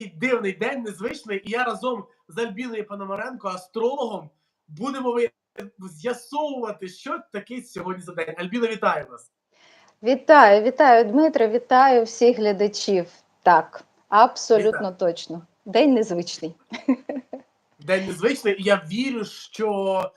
дивний день, незвичний, і я разом з Альбіною Пономаренко, астрологом, будемо з'ясовувати, що таке сьогодні за день. Альбіна, вітаю вас. Вітаю, вітаю, Дмитре, вітаю всіх глядачів. Так, абсолютно точно. День незвичний. День незвичний, і я вірю, що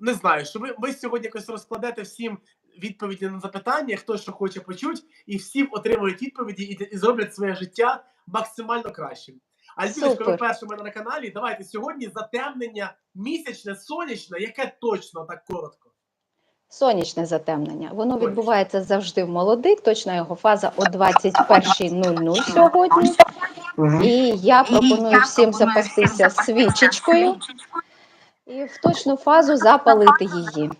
не знаю, що ви, ви сьогодні якось розкладете всім відповіді на запитання, хто що хоче почути, і всім отримують відповіді і, і зроблять своє життя максимально кращим. Альбіночка, ви в мене на каналі. Давайте сьогодні затемнення місячне, сонячне, яке точно так коротко. Сонячне затемнення. Воно Сонячне. відбувається завжди в молодик, точна його фаза о 21.00 сьогодні. І я пропоную всім запастися свічечкою і в точну фазу запалити її.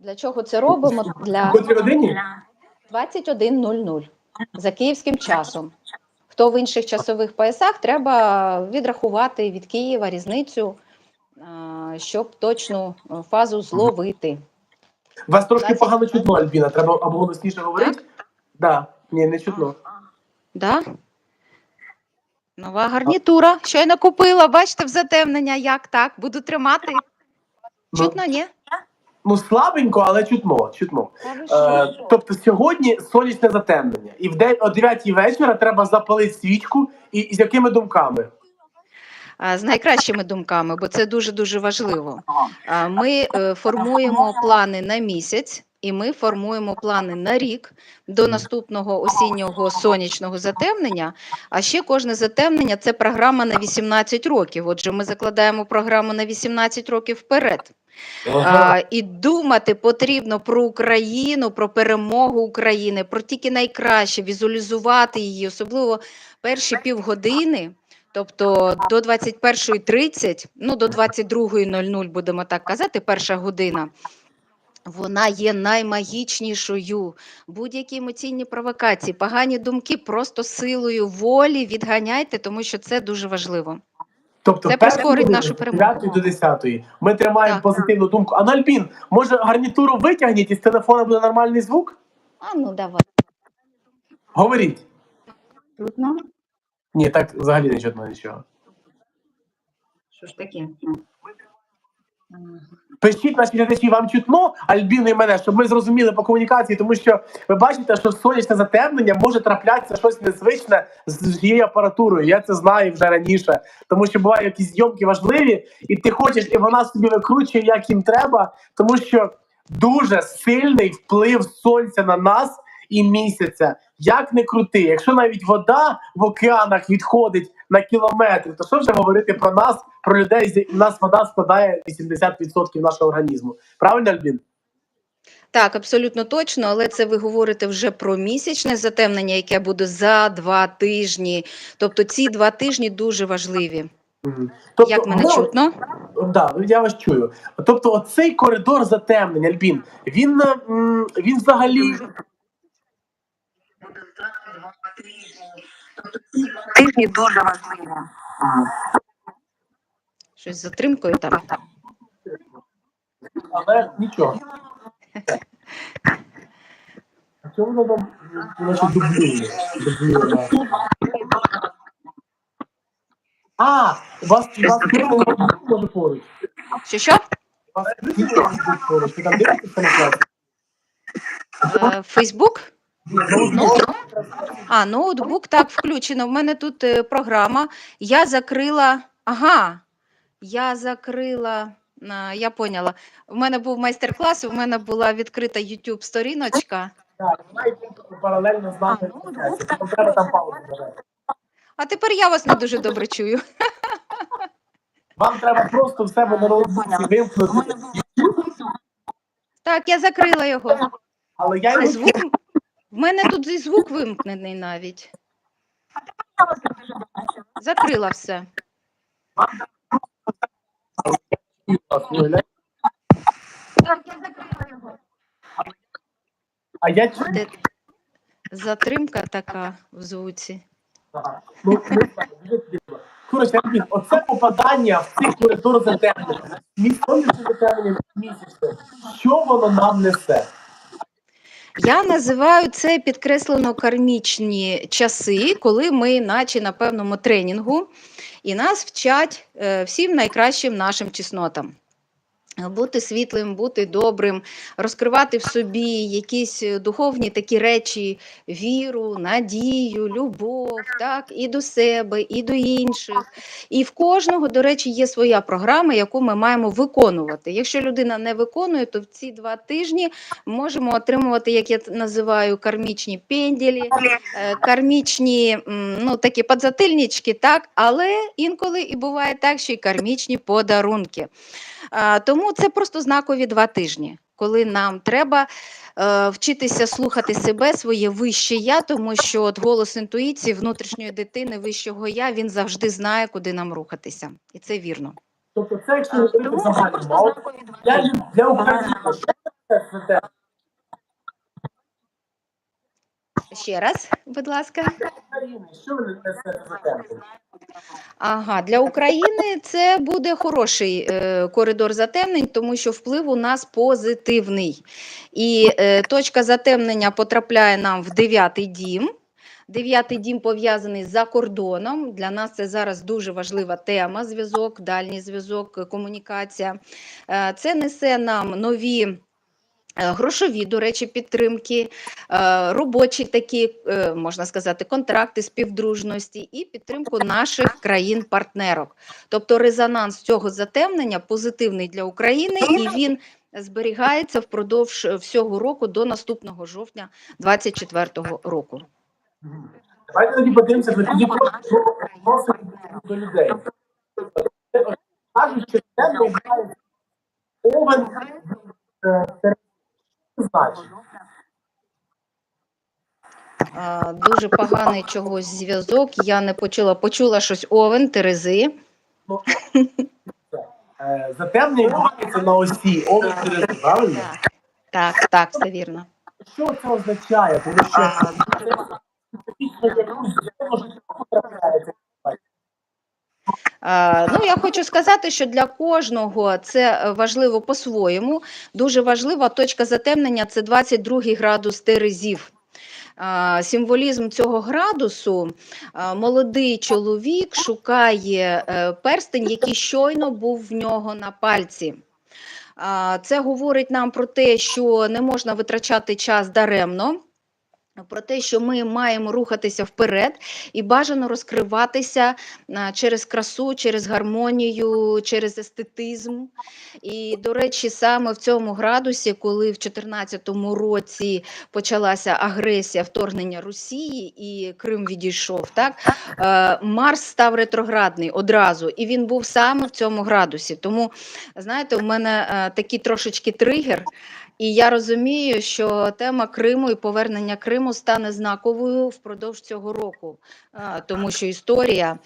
Для чого це робимо? Для 21.00 за київським часом. Хто в інших часових поясах, треба відрахувати від Києва різницю, щоб точну е, фазу зловити. Вас трошки 20. погано чутно, Альбіна. Треба або голосніше говорити. Так? Да. Ні, не чутно. Да? Нова гарнітура. Щойно купила, бачите, в затемнення, як так? Буду тримати. Ну, Чутно, ні? Ну слабенько, але чутно. чутно. Е, тобто сьогодні сонячне затемнення, і в день о 9 вечора треба запалити свічку. І, і з якими думками? З найкращими думками, бо це дуже дуже важливо. Ми е, формуємо плани на місяць, і ми формуємо плани на рік до наступного осіннього сонячного затемнення. А ще кожне затемнення це програма на 18 років. Отже, ми закладаємо програму на 18 років вперед. А, і думати потрібно про Україну, про перемогу України, про тільки найкраще, візуалізувати її, особливо перші півгодини. Тобто до 21.30, ну до 22.00, будемо так казати, перша година. Вона є наймагічнішою. Будь-які емоційні провокації, погані думки просто силою волі відганяйте, тому що це дуже важливо. Тобто, Це прискорить нашу перемогу. 9 до 10 ми тримаємо Так. позитивну думку. А Альбін, може гарнітуру витягніть і з телефона буде нормальний звук? А ну давай. Говоріть. Трудно. Ні, так взагалі не чутно нічого. Що ж таке? Пишіть наші глядачі, вам чутно, Альбіну і мене, щоб ми зрозуміли по комунікації, тому що ви бачите, що сонячне затемнення може траплятися щось незвичне з цією апаратурою. Я це знаю вже раніше, тому що бувають якісь зйомки важливі, і ти хочеш, і вона собі викручує, як їм треба, тому що дуже сильний вплив сонця на нас і місяця. Як не крути, якщо навіть вода в океанах відходить на кілометри, то що вже говорити про нас, про людей, з- у нас вода складає 80% нашого організму. Правильно, Альбін? Так, абсолютно точно, але це ви говорите вже про місячне затемнення, яке буде за два тижні. Тобто ці два тижні дуже важливі. Мгм. Тобто, Як мене ну, чутно? Да, я вас чую. Тобто, оцей коридор затемнення, Альбін, він, е, він взагалі Тижні дуже важливо. Щось з затримкою там. але нічого. А чому воно наче дублює? Дублює, да. А, у вас у вас може поруч. Що що? У вас телевізор поруч. Ви там дивитесь трансляцію? Е, Фейсбук? А, ноутбук так включено. В мене тут е, програма. Я закрила. Ага, я закрила. а, Я поняла. У мене був майстер-клас, у мене була відкрита YouTube сторіночка. Так, вона йде паралельно з нами. трансляція. Вам треба там паузу нажати. А тепер я вас не дуже добре чую. Вам треба просто в себе на ноутбуці вимкнути. Так, я закрила його. Але я звук. В мене тут і звук вимкнений навіть. Закрила все. А я чую. Затримка така в звуці. Ага. Ну. Коротше, оце попадання в цей коридор затемнення, між сонячним затемненням і що воно нам несе? Я називаю це підкреслено кармічні часи, коли ми, наче на певному тренінгу, і нас вчать е, всім найкращим нашим чеснотам. Бути світлим, бути добрим, розкривати в собі якісь е, духовні такі речі, віру, надію, любов, так, і до себе, і до інших. І в кожного, до речі, є своя програма, яку ми маємо виконувати. Якщо людина не виконує, то в ці два тижні можемо отримувати, як я називаю, кармічні пенділі, е, кармічні ну, такі подзатильнички, так, але інколи і буває так, що й кармічні подарунки. А, Тому це просто знакові два тижні, коли нам треба е, вчитися слухати себе, своє вище я, тому що от голос інтуїції внутрішньої дитини, вищого я, він завжди знає, куди нам рухатися. І це вірно. Тобто це якщо говорити загально, а от для, для України, що це святе? Ще раз, будь ласка. Що ви несете за? Ага, для України це буде хороший е, коридор затемнень, тому що вплив у нас позитивний. І е, точка затемнення потрапляє нам в дев'ятий дім. Дев'ятий дім пов'язаний за кордоном. Для нас це зараз дуже важлива тема: зв'язок, дальній зв'язок, комунікація. Е, це несе нам нові. Е, Грошові, до речі, підтримки, е, робочі такі, е, можна сказати, контракти співдружності і підтримку наших країн-партнерок. Тобто резонанс цього затемнення позитивний для України, і він зберігається впродовж всього року до наступного жовтня 2024 року. Давайте тоді подивимося, тоді просто до людей. Кажуть, що це овен значить. А, Дуже поганий чогось зв'язок. Я не почула, почула щось овен, терези. Ну, е, відбувається на осі овен через правильно? Так, так, так, все вірно. Що це означає? Тому що це фактично якусь зону життя потрапляється. Ну, я хочу сказати, що для кожного це е, важливо по-своєму. Дуже важлива точка затемнення це 22 градус Терезів. Символізм цього градусу молодий чоловік шукає е, перстень, який щойно був в нього на пальці. Це говорить нам про те, що не можна витрачати час даремно. Про те, що ми маємо рухатися вперед і бажано розкриватися через красу, через гармонію, через естетизм. І, до речі, саме в цьому градусі, коли в 2014 році почалася агресія вторгнення Росії і Крим відійшов, так е, Марс став ретроградний одразу, і він був саме в цьому градусі. Тому, знаєте, у мене е, такий трошечки тригер. І я розумію, що тема Криму і повернення Криму стане знаковою впродовж цього року, тому що історія,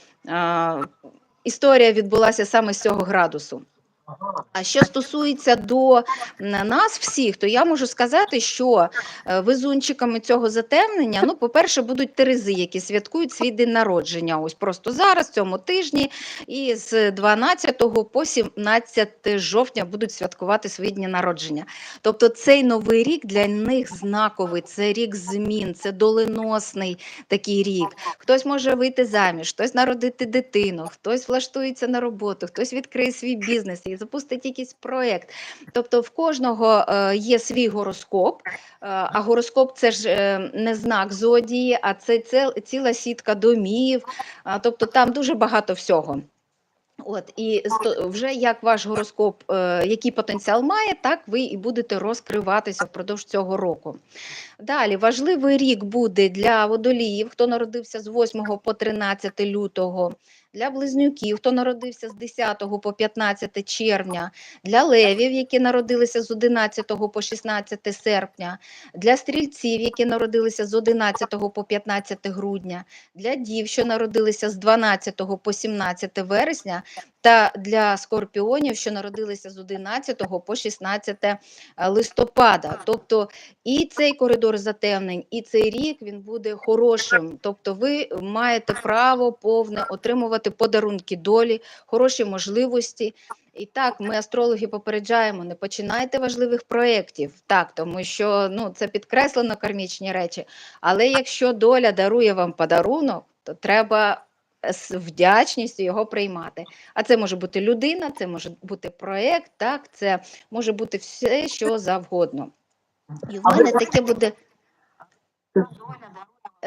історія відбулася саме з цього градусу. А що стосується до нас всіх, то я можу сказати, що е, везунчиками цього затемнення, ну, по-перше, будуть терези, які святкують свій день народження. Ось просто зараз, цьому тижні, і з 12 по 17 жовтня будуть святкувати свої дні народження. Тобто цей новий рік для них знаковий, це рік змін, це доленосний такий рік. Хтось може вийти заміж, хтось народити дитину, хтось влаштується на роботу, хтось відкриє свій бізнес і запустить якийсь проєкт. Тобто в кожного е, є свій гороскоп, е, а гороскоп це ж е, не знак зодії, а це ціла сітка домів. Тобто там дуже багато всього. От і вже як ваш гороскоп, який потенціал має, так ви і будете розкриватися впродовж цього року. Далі важливий рік буде для водоліїв, хто народився з 8 по 13 лютого, для близнюків, хто народився з 10 по 15 червня, для левів, які народилися з 11 по 16 серпня, для стрільців, які народилися з 11 по 15 грудня, для дів, що народилися з 12 по 17 вересня, та для скорпіонів, що народилися з 11 по 16 листопада. Тобто і цей коридор затемнень, і цей рік він буде хорошим. Тобто, ви маєте право повне отримувати подарунки долі, хороші можливості. І так, ми астрологи попереджаємо, не починайте важливих проєктів, так, тому що ну, це підкреслено кармічні речі. Але якщо доля дарує вам подарунок, то треба з вдячністю його приймати. А це може бути людина, це може бути проєкт, так, це може бути все, що завгодно. І в мене таке буде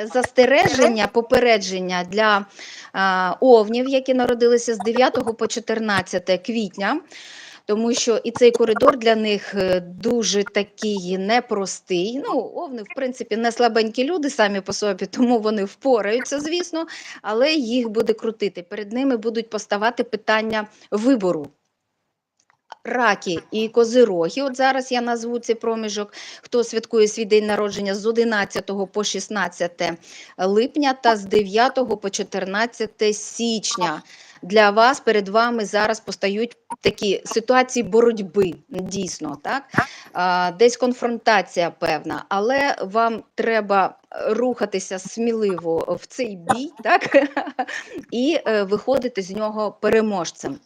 застереження, попередження для а, овнів, які народилися з 9 по 14 квітня. Тому що і цей коридор для них е, дуже такий непростий. Ну, овни, в принципі, не слабенькі люди самі по собі, тому вони впораються, звісно, але їх буде крутити. Перед ними будуть поставати питання вибору. Раки і козироги. От зараз я назву цей проміжок, хто святкує свій день народження з 11 по 16 липня та з 9 по 14 січня. Для вас перед вами зараз постають такі ситуації боротьби, дійсно, так? А, десь конфронтація певна, але вам треба рухатися сміливо в цей бій, так? і е, виходити з нього переможцем.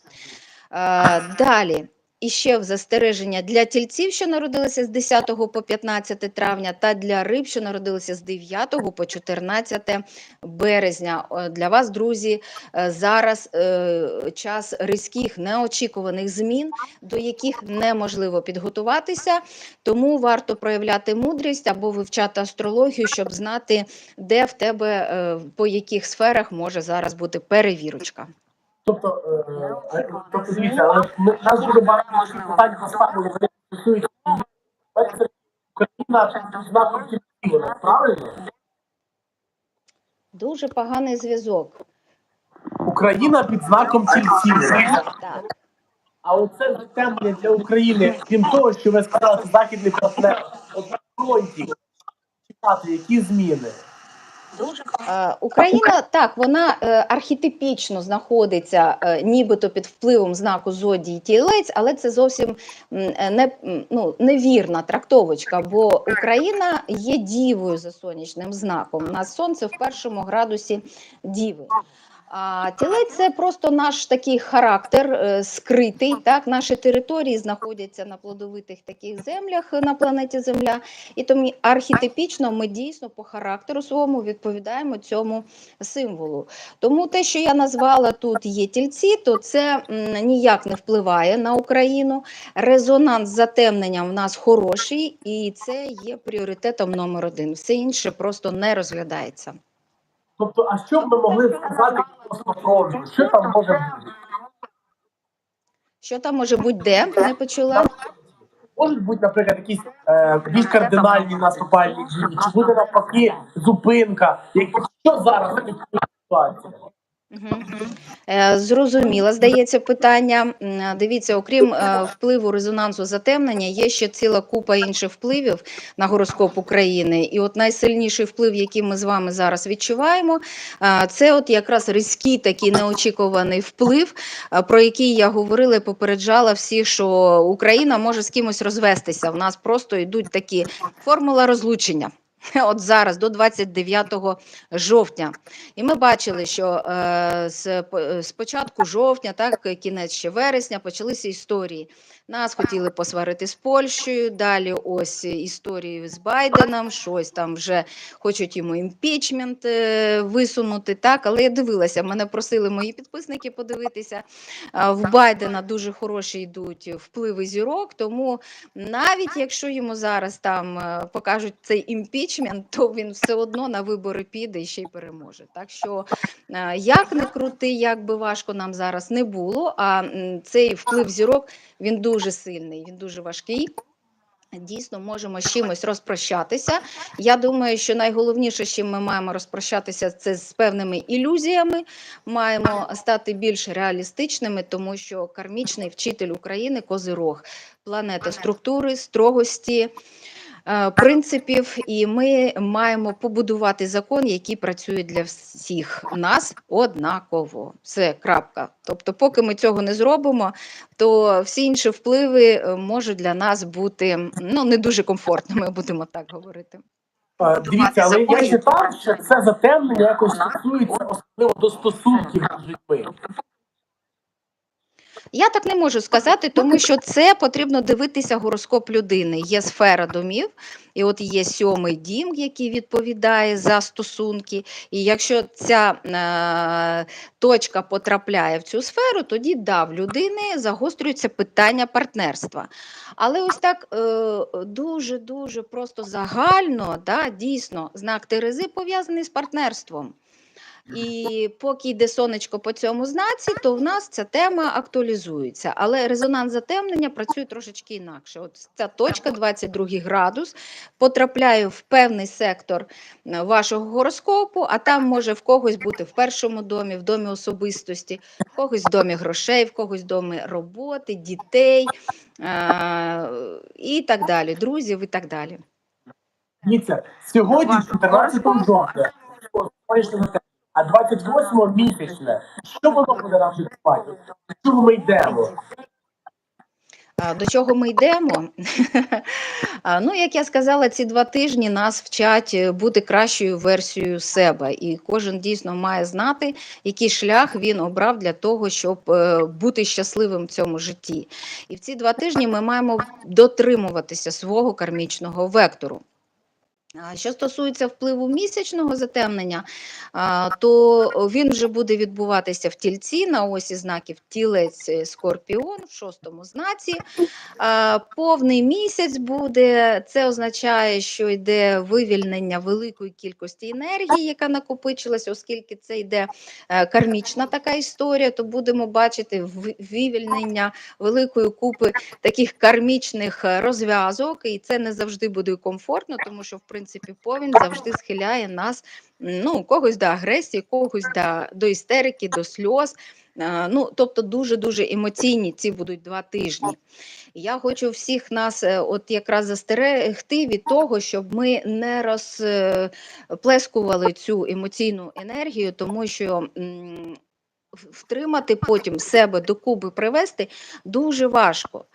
А, далі. І ще в застереження для тільців, що народилися з 10 по 15 травня, та для риб, що народилися з 9 по 14 березня. Для вас, друзі, е, зараз е, час різких неочікуваних змін, до яких неможливо підготуватися, тому варто проявляти мудрість або вивчати астрологію, щоб знати, де в тебе е, по яких сферах може зараз бути перевірочка. Тобто, е, е, тобто дивіться, але ми- нас буде багато питань поставили, вони стосуються Україна під знаком тіла, правильно? Дуже поганий зв'язок. Україна під знаком тільців. А оце затемнення для України, крім того, що ви сказали, це західний партнер, от на фронті чекати, які зміни. Е, Україна так, вона е, архетипічно знаходиться е, нібито під впливом знаку зодії тілець, але це зовсім е, не, ну, невірна трактовочка, бо Україна є дівою за сонячним знаком. У нас сонце в першому градусі діви. А тілець це просто наш такий характер е, скритий. Так, наші території знаходяться на плодовитих таких землях е, на планеті Земля. І тому архетипічно ми дійсно по характеру своєму відповідаємо цьому символу. Тому те, що я назвала тут є тільці, то це м, ніяк не впливає на Україну. Резонанс з затемненням в нас хороший, і це є пріоритетом номер один. Все інше просто не розглядається. Тобто, а що б ми могли сказати просто фронту? Що там може бути? Що там може бути де? Не почула. Можуть бути, наприклад, якісь е, більш кардинальні наступальні дії, чи буде навпаки зупинка, які що зараз ситуація? Е, здається, питання. Дивіться, окрім е, впливу резонансу затемнення, є ще ціла купа інших впливів на гороскоп України. І от найсильніший вплив, який ми з вами зараз відчуваємо, е, це от якраз різкий такий неочікуваний вплив, про який я говорила і попереджала всіх, що Україна може з кимось розвестися. В нас просто йдуть такі формула розлучення. От зараз до 29 жовтня. І ми бачили, що е, е, з початку жовтня, так, кінець ще вересня, почалися історії. Нас хотіли посварити з Польщею, далі ось історії з Байденом, щось там вже хочуть йому імпічмент е, висунути. Так, але я дивилася, мене просили мої підписники подивитися. В Байдена дуже хороші йдуть впливи зірок, тому навіть якщо йому зараз там е, покажуть цей імпічмент, то він все одно на вибори піде і ще й переможе. Так що е, як не крути, як би важко нам зараз не було, а цей вплив зірок він дуже сильний, він дуже важкий. Дійсно, можемо з чимось розпрощатися. Я думаю, що найголовніше, з чим ми маємо розпрощатися, це з певними ілюзіями. Маємо стати більш реалістичними, тому що кармічний вчитель України Козирог, планета структури, строгості. Е, принципів, і ми маємо побудувати закон, який працює для всіх нас однаково. Все крапка. Тобто, поки ми цього не зробимо, то всі інші впливи е, можуть для нас бути ну не дуже комфортними, будемо так говорити. Дивіться, але я читав, що це затемнення якось стосується особливо до стосунків між людьми. Я так не можу сказати, тому що це потрібно дивитися гороскоп людини. Є сфера домів, і от є сьомий дім, який відповідає за стосунки. І якщо ця е, точка потрапляє в цю сферу, тоді да, в людини загострюється питання партнерства. Але ось так е, дуже дуже просто загально, да, дійсно, знак Терези пов'язаний з партнерством. І поки йде сонечко по цьому знаці, то в нас ця тема актуалізується. Але резонанс затемнення працює трошечки інакше. От ця точка, 22 градус, потрапляє в певний сектор е, вашого гороскопу, а там може в когось бути в першому домі, в домі особистості, в когось в домі грошей, в когось в домі роботи, дітей е- і так далі, друзів і так далі. Дивіться, сьогодні 14 жовтня, а 28 місячне. Що воно буде нам відбувати? До чого ми йдемо? До чого ми йдемо? Ну, як я сказала, ці два тижні нас вчать е, бути кращою версією себе, і кожен дійсно має знати, який шлях він обрав для того, щоб е, бути щасливим в цьому житті. І в ці два тижні ми маємо дотримуватися свого кармічного вектору. Що стосується впливу місячного затемнення, то він вже буде відбуватися в тільці на осі знаків тілець скорпіон в шостому знаці. Повний місяць буде. Це означає, що йде вивільнення великої кількості енергії, яка накопичилась, оскільки це йде е, кармічна така історія, то будемо бачити вивільнення великої купи таких кармічних е, розв'язок, і це не завжди буде комфортно, тому що в принципі повінь завжди схиляє нас ну, когось до агресії, когось до, до істерики, до сльоз. Е, Ну, тобто дуже дуже емоційні ці будуть два тижні. Я хочу всіх нас е, от якраз застерегти від того, щоб ми не розплескували цю емоційну енергію, тому що втримати потім себе до куби привести дуже важко.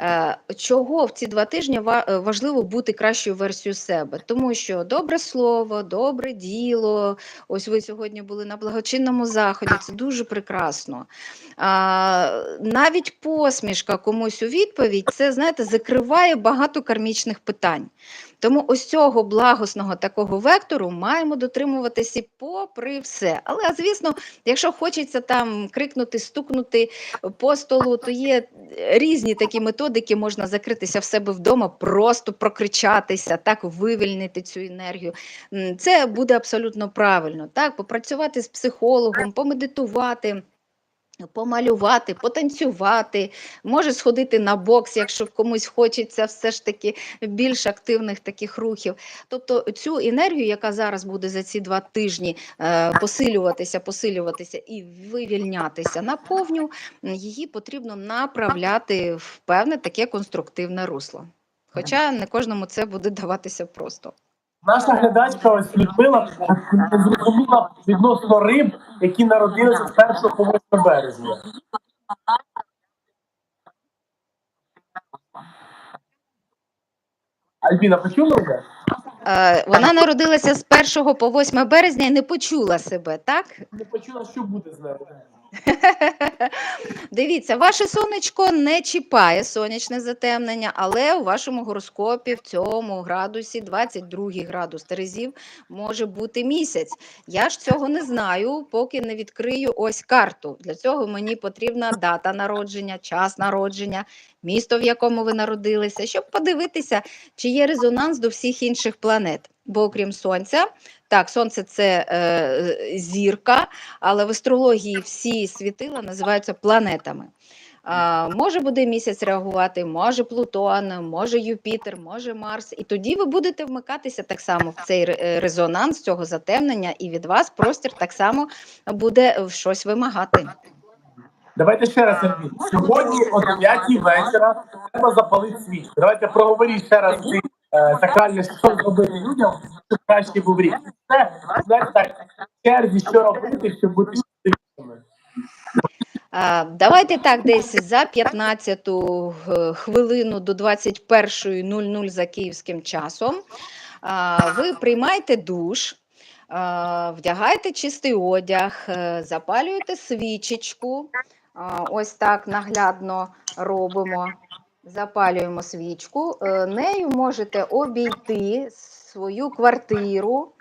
Е, Чого в ці два тижні важливо бути кращою версією себе? Тому що добре слово, добре діло. Ось ви сьогодні були на благочинному заході. Це дуже прекрасно. Навіть посмішка комусь у відповідь, це знаєте, закриває багато кармічних питань. Тому ось цього благосного такого вектору маємо дотримуватися попри все. Але, звісно, якщо хочеться там крикнути, стукнути по столу, то є різні такі методики, можна закритися в себе вдома, просто прокричатися, так вивільнити цю енергію. Це буде абсолютно правильно. Так, попрацювати з психологом, помедитувати. Помалювати, потанцювати, може сходити на бокс, якщо комусь хочеться все ж таки більш активних таких рухів. Тобто цю енергію, яка зараз буде за ці два тижні е, посилюватися, посилюватися і вивільнятися наповню, м, її потрібно направляти в певне таке конструктивне русло. Хоча не кожному це буде даватися просто. Наша глядачка ось Людмила не зрозуміла відносно риб, які народилися з 1 по 8 березня. Альбіна, почула вже? Е, Вона народилася з 1 по 8 березня і не почула себе, так? Не почула, що буде з нею. Дивіться, ваше сонечко не чіпає сонячне затемнення, але у вашому гороскопі в цьому градусі 22 градус Терезів може бути місяць. Я ж цього не знаю, поки не відкрию ось карту. Для цього мені потрібна дата народження, час народження, місто, в якому ви народилися, щоб подивитися, чи є резонанс до всіх інших планет. Бо окрім сонця, так, сонце це е, зірка, але в астрології всі світила називаються планетами. А, може буде місяць реагувати, може Плутон, може Юпітер, може Марс. І тоді ви будете вмикатися так само в цей е, резонанс цього затемнення, і від вас простір так само буде щось вимагати. Давайте ще раз. Сьогодні о 9 вечора треба запалити свічку. Давайте проговоріть ще раз е, сакральне, що зробити людям, щоб краще був рік. Це, знаєте, так, в черзі, що робити, щоб бути щасливішими. А, Давайте так, десь за 15 хвилину до 21.00 за київським часом. Ви приймаєте душ, вдягаєте чистий одяг, е, запалюєте свічечку. Ось так наглядно робимо. Запалюємо свічку. е, Нею можете обійти свою квартиру,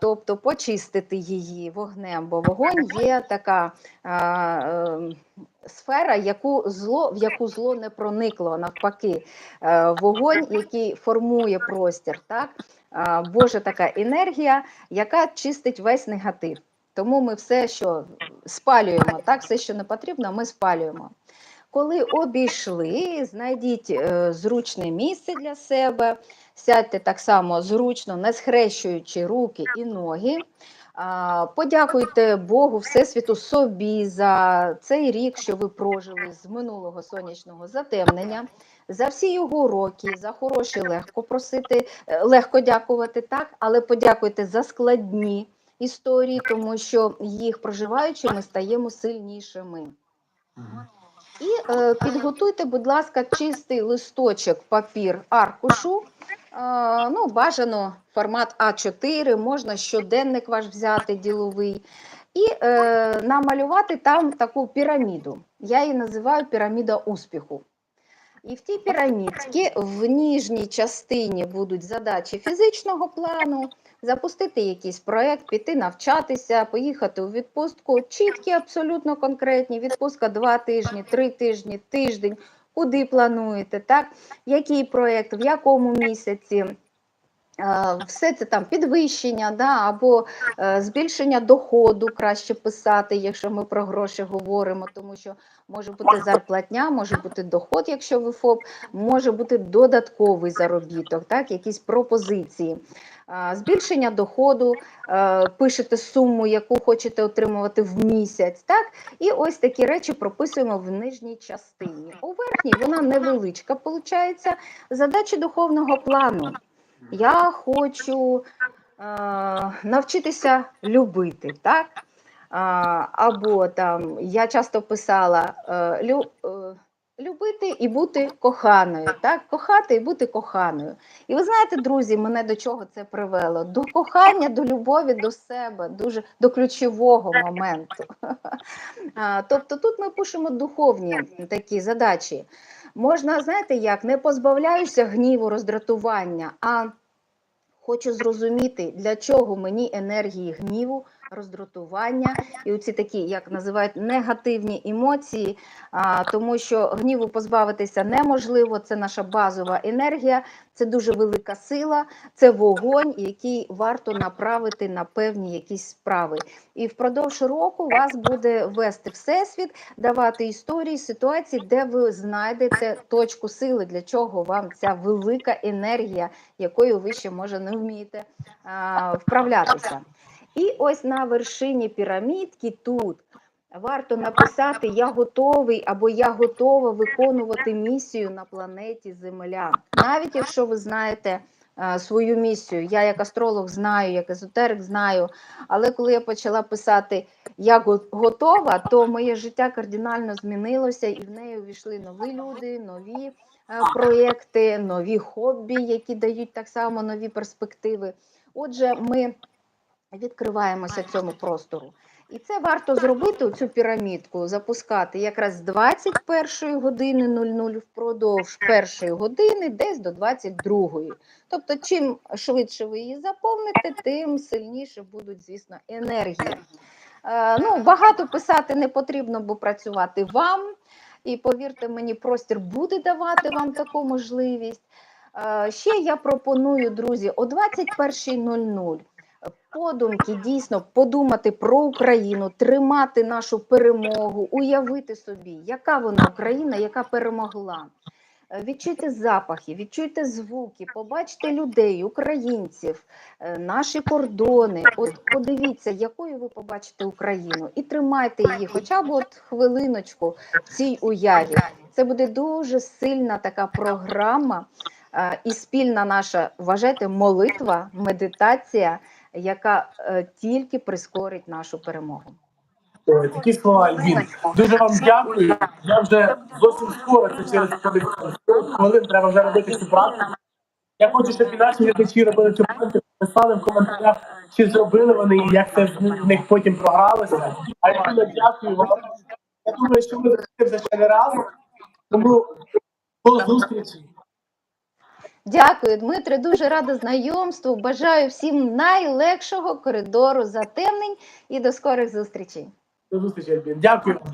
тобто почистити її вогнем, бо вогонь є така ем, сфера, яку зло, в яку зло не проникло, навпаки, Е, вогонь, який формує простір, так? Божа така енергія, яка чистить весь негатив. Тому ми все, що спалюємо, так, все, що не потрібно, ми спалюємо. Коли обійшли, знайдіть е, зручне місце для себе, сядьте так само зручно, не схрещуючи руки і ноги. Подякуйте Богу, Всесвіту собі за цей рік, що ви прожили з минулого сонячного затемнення, за всі його роки, за хороші легко просити, е, легко дякувати, так, але подякуйте за складні історії, тому що їх проживаючи, ми стаємо сильнішими. І е, підготуйте, будь ласка, чистий листочок, папір, аркушу. Е, ну, бажано формат А4, можна щоденник ваш взяти діловий. І е, намалювати там таку піраміду. Я її називаю піраміда успіху. І в тій пірамідці в ніжній частині будуть задачі фізичного плану, запустити якийсь проект, піти навчатися, поїхати у відпустку. Чіткі, абсолютно конкретні. Відпустка два тижні, три тижні, тиждень. Куди плануєте, так? Який проєкт, в якому місяці. Е, Все це там підвищення, да, або е, збільшення доходу краще писати, якщо ми про гроші говоримо, тому що може бути зарплатня, може бути доход, якщо ви ФОП, може бути додатковий заробіток, так, якісь пропозиції. Е, Збільшення доходу, пишете суму, яку хочете отримувати в місяць. Так? І ось такі речі прописуємо в нижній частині. У верхній вона невеличка, виходить, задачі духовного плану. Я хочу е, навчитися любити, так? Або там я часто писала е, е, любити і бути коханою, так? Кохати і бути коханою. І ви знаєте, друзі, мене до чого це привело? До кохання, до любові до себе, дуже до ключового моменту. Тобто тут ми пишемо духовні такі задачі. Можна, знаєте, як не позбавляюся гніву, роздратування, а хочу зрозуміти, для чого мені енергії гніву, роздратування і оці такі, як називають, негативні емоції, а, тому що гніву позбавитися неможливо, це наша базова енергія, це дуже велика сила, це вогонь, який варто направити на певні якісь справи. І впродовж року вас буде вести всесвіт, давати історії, ситуації, де ви знайдете точку сили, для чого вам ця велика енергія, якою ви ще може не вмієте а, вправлятися. І ось на вершині пірамідки тут варто написати Я готовий або я готова виконувати місію на планеті Земля. Навіть якщо ви знаєте е, свою місію, я як астролог знаю, як езотерик знаю. Але коли я почала писати Я готова, то моє життя кардинально змінилося, і в неї увійшли нові люди, нові е, проєкти, нові хобі, які дають так само нові перспективи. Отже, ми відкриваємося цьому простору. І це варто зробити цю пірамідку, запускати якраз з 21 години 00 впродовж першої години, десь до 22. Тобто, чим швидше ви її заповните, тим сильніше будуть, звісно, енергії. Е, ну, багато писати не потрібно, бо працювати вам. І повірте мені, простір буде давати вам таку можливість. Е, ще я пропоную, друзі, о 21.00 подумки дійсно подумати про Україну, тримати нашу перемогу, уявити собі, яка вона Україна, яка перемогла. Е, Відчуйте запахи, відчуйте звуки, побачте людей, українців, е, наші кордони. От подивіться, якою ви побачите Україну, і тримайте її, хоча б от хвилиночку в цій уяві. Це буде дуже сильна така програма, е, і спільна наша, вважайте, молитва, медитація, яка е, тільки прискорить нашу перемогу. Ой, такі слова, Альбін. Дуже вам дякую. Я вже зовсім скоро, це через хвилин треба вже робити цю практику. Я хочу, щоб і наші глядачі робили цю практику, писали в коментарях, чи зробили вони і як це в них потім програлося. Альбіна, дякую вам. Я думаю, що ми зустрінемося ще не раз. Тому до зустрічі. Дякую, Дмитре. Дуже рада знайомству. Бажаю всім найлегшого коридору затемнень і до скорих зустрічей. До зустрічі. Дякую.